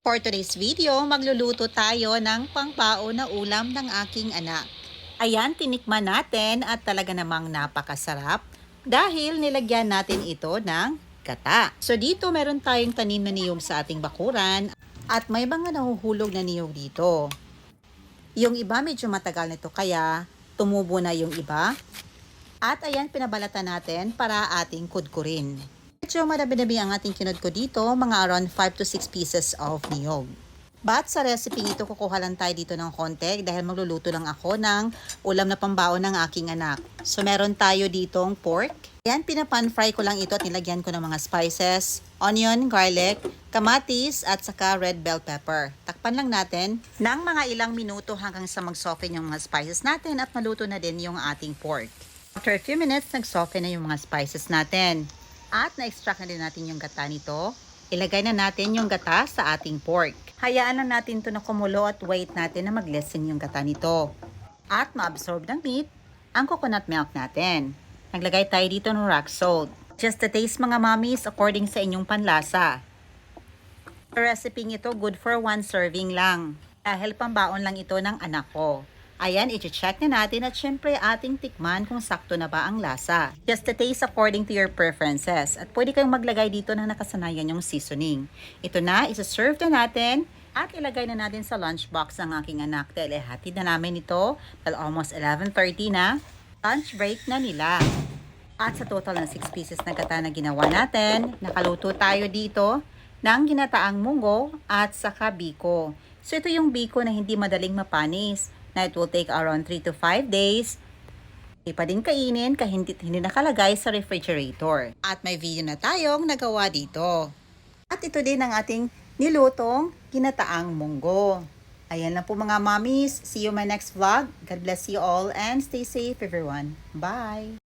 For today's video, magluluto tayo ng pangpao na ulam ng aking anak. Ayan, tinikman natin at talaga namang napakasarap dahil nilagyan natin ito ng gata. So dito meron tayong tanim na niyog sa ating bakuran at may mga nahuhulog na niyog dito. Yung iba medyo matagal nito kaya tumubo na yung iba. At ayan, pinabalatan natin para ating kudkurin. Medyo marami-dami ang ating kinod ko dito, mga around 5 to 6 pieces of niyog. But sa recipe ito, kukuha lang tayo dito ng konti dahil magluluto lang ako ng ulam na pambaon ng aking anak. So meron tayo ditong pork. Yan, pinapan fry ko lang ito at nilagyan ko ng mga spices, onion, garlic, kamatis at saka red bell pepper. Takpan lang natin ng mga ilang minuto hanggang sa mag-soften yung mga spices natin at maluto na din yung ating pork. After a few minutes, nag-soften na yung mga spices natin. At na-extract na din natin yung gata nito. Ilagay na natin yung gata sa ating pork. Hayaan na natin to na kumulo at wait natin na mag-lessen yung gata nito. At ma-absorb ng meat ang coconut milk natin. Naglagay tayo dito ng rock salt. Just the taste mga mommies according sa inyong panlasa. Recipe ito good for one serving lang. Dahil pambaon lang ito ng anak ko. Ayan, i-check na natin at syempre ating tikman kung sakto na ba ang lasa. Just the taste according to your preferences. At pwede kayong maglagay dito ng nakasanayan yung seasoning. Ito na, isa-serve na natin at ilagay na natin sa lunchbox ng aking anak. Dahil hatid na namin ito dahil almost 11.30 na. Lunch break na nila. At sa total ng 6 pieces na gata na ginawa natin, nakaluto tayo dito ng ginataang munggo at saka biko. So ito yung biko na hindi madaling mapanis na it will take around 3 to 5 days. Hindi pa din kainin kahit hindi, hindi nakalagay sa refrigerator. At may video na tayong nagawa dito. At ito din ang ating nilutong ginataang munggo. Ayan lang po mga mommies. See you my next vlog. God bless you all and stay safe everyone. Bye!